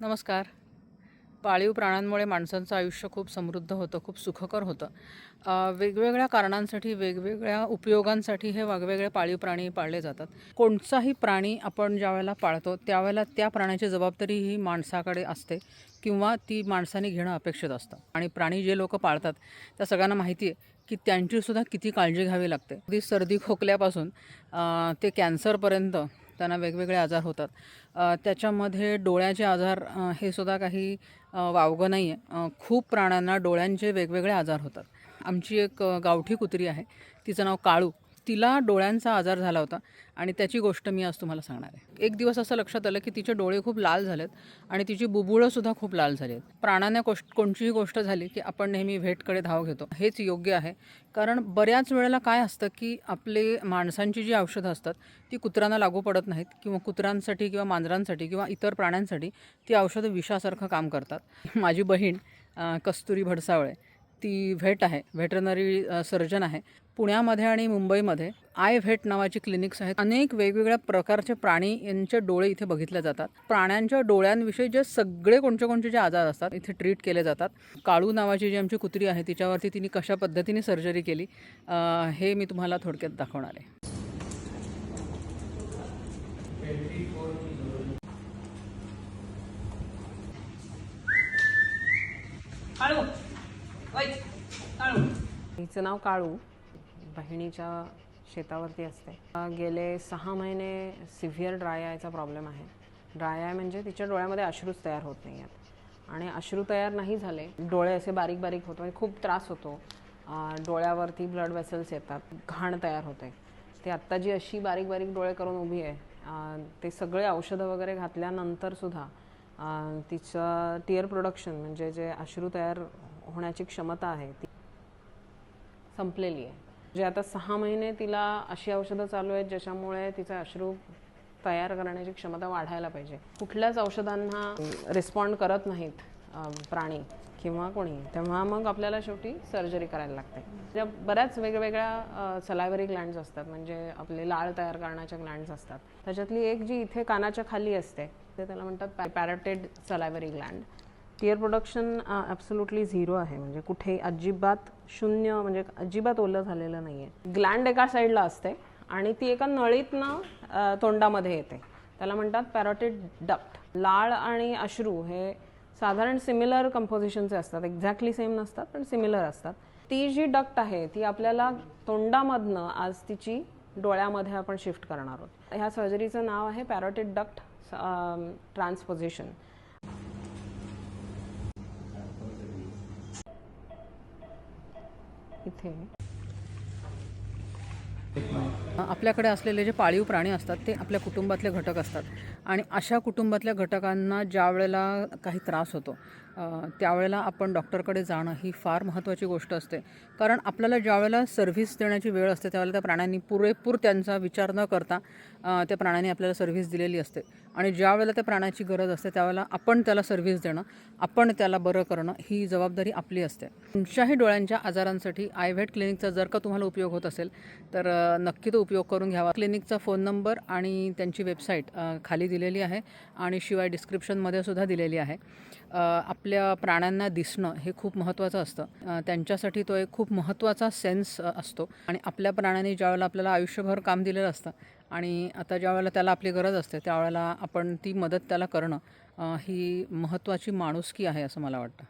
नमस्कार. पाळीव प्राण्यांमुळे माणसांचं आयुष्य खूप समृद्ध होतं खूप सुखकर होतं. वेगवेगळ्या कारणांसाठी वेगवेगळ्या उपयोगांसाठी हे वेगवेगळे पाळीव प्राणी पाळले जातात. कोणताही प्राणी आपण ज्यावेळेला पाळतो त्यावेळेला त्या प्राण्याची जबाबदारी ही माणसाकडे असते किंवा ती माणसाने घेणं अपेक्षित असतं. आणि प्राणी जे लोक पाळतात त्या सगळ्यांना माहिती आहे की त्यांचीसुद्धा किती काळजी घ्यावी लागते. अगदी सर्दी खोकल्यापासून ते कॅन्सरपर्यंत त्यांना वेगवेगळे आजार होतात. त्याच्यामध्ये डोळ्याचे आजार हे सुद्धा काही वावगं नाही आहे खूप प्राण्यांना डोळ्यांचे वेगवेगळे आजार होतात. आमची एक गावठी कुत्री आहे. तिचं नाव काळू. तिला डोळ्यांचा आजार झाला होता. आणि त्याची गोष्ट मी आज तुम्हाला सांगणार आहे. एक दिवस असं लक्षात आलं की तिचे डोळे खूप लाल झालेत आणि तिची बुबुळंसुद्धा खूप लाल झाली आहेत. प्राण्याने गोष्ट कोणतीही गोष्ट झाली की आपण नेहमी व्हेटकडे धाव घेतो. हेच योग्य आहे. कारण बऱ्याच वेळेला काय असतं की आपले माणसांची जी औषधं असतात ती कुत्र्यांना लागू पडत नाहीत किंवा कुत्र्यांसाठी किंवा मांजरांसाठी किंवा इतर प्राण्यांसाठी ती औषधं विषासारखं काम करतात. माझी बहीण कस्तुरी भडसावळे ती व्हेट आहे व्हेटरनरी सर्जन आहे. पुण्यामध्ये आणि मुंबईमध्ये आय व्हेट नावाची क्लिनिक्स आहेत. अनेक वेगवेगळ्या प्रकारचे प्राणी यांचे डोळे इथे बघितले जातात. प्राण्यांच्या डोळ्यांविषयी जे सगळे कोणते कोणते जे आजार असतात इथे ट्रीट केले जातात. काळू नावाची जी आमची कुत्री आहे तिच्यावरती तिने कशा पद्धतीने सर्जरी केली हे मी तुम्हाला थोडक्यात दाखवणार आहे. हिचं नाव काळू. बहिणीच्या शेतावरती असते. गेले सहा महिने सिव्हिअर ड्राय आयचा प्रॉब्लेम आहे. ड्राय आय म्हणजे तिच्या डोळ्यामध्ये अश्रूच तयार होत नाही आहेत. आणि अश्रू तयार नाही झाले डोळे असे बारीक बारीक होतो म्हणजे खूप त्रास होतो. डोळ्यावरती ब्लड वेसल्स येतात घाण तयार होते. ते आत्ता जी अशी बारीक बारीक डोळे करून उभी आहे ते सगळे औषधं वगैरे घातल्यानंतरसुद्धा तिचं टिअर प्रोडक्शन म्हणजे जे अश्रू तयार होण्याची क्षमता आहे ती संपलेली आहे. जे आता सहा महिने तिला अशी औषधं चालू आहेत ज्याच्यामुळे तिचा अश्रू तयार करण्याची क्षमता वाढायला पाहिजे. कुठल्याच औषधांना रिस्पॉन्ड करत नाहीत प्राणी किंवा कोणी. तेव्हा मग आपल्याला शेवटी सर्जरी करायला लागते. ज्या बऱ्याच वेगवेगळ्या सलायवरी ग्लँड्स असतात म्हणजे आपले लाळ तयार करण्याच्या ग्लँड्स असतात. त्याच्यातली एक जी इथे कानाच्या खाली असते ते त्याला म्हणतात parotid salivary gland tear production absolutely zero आहे. म्हणजे कुठे अजिबात शून्य म्हणजे अजिबात ओलं झालेलं नाही आहे ग्लँड एका साईडला असते आणि ती एका नळीतनं तोंडामध्ये येते. त्याला म्हणतात पॅरोटेड डक्ट लाळ आणि अश्रू हे साधारण सिमिलर कंपोजिशनचे असतात. एक्झॅक्टली सेम नसतात पण सिमिलर असतात. ती जी डक्ट आहे ती आपल्याला तोंडामधनं आज तिची डोळ्यामध्ये आपण शिफ्ट करणार आहोत. ह्या सर्जरीचं नाव आहे पॅरोटेड डक्ट ट्रान्सपोजिशन इथे. आपल्याकडे असलेले जे पाळीव प्राणी असतात ते आपल्या कुटुंबातले घटक असतात. आणि अशा कुटुंबातल्या घटकांना ज्या वेळेला काही त्रास होतो त्यावेळेला आपण डॉक्टरकडे जाणं ही फार महत्त्वाची गोष्ट असते. कारण आपल्याला ज्यावेळेला सर्व्हिस देण्याची वेळ असते त्यावेळेला त्या प्राण्यांनी पुरेपूर त्यांचा विचार न करता त्या प्राण्यांनी आपल्याला सर्व्हिस दिलेली असते. आणि ज्यावेळेला त्या प्राण्याची गरज असते त्यावेळेला आपण त्याला सर्व्हिस देणं आपण त्याला बरं करणं ही जबाबदारी आपली असते. तुमच्याही डोळ्यांच्या आजारांसाठी आयव्हेट क्लिनिकचा जर का तुम्हाला उपयोग होत असेल तर नक्की तो उपयोग करून घ्यावा. क्लिनिकचा फोन नंबर आणि त्यांची वेबसाईट खाली दिलेली आहे आणि शिवाय डिस्क्रिप्शनमध्ये सुद्धा दिलेली आहे. आपल्या आपल्या प्राण्यांना दिसणं हे खूप महत्त्वाचं असतं. त्यांच्यासाठी तो एक खूप महत्त्वाचा सेन्स असतो. आणि आपल्या प्राण्याने ज्यावेळेला आपल्याला आयुष्यभर काम दिलेलं असतं आणि आता ज्यावेळेला त्याला आपली गरज असते त्यावेळेला आपण ती मदत त्याला करणं ही महत्त्वाची माणुसकी आहे असं मला वाटतं.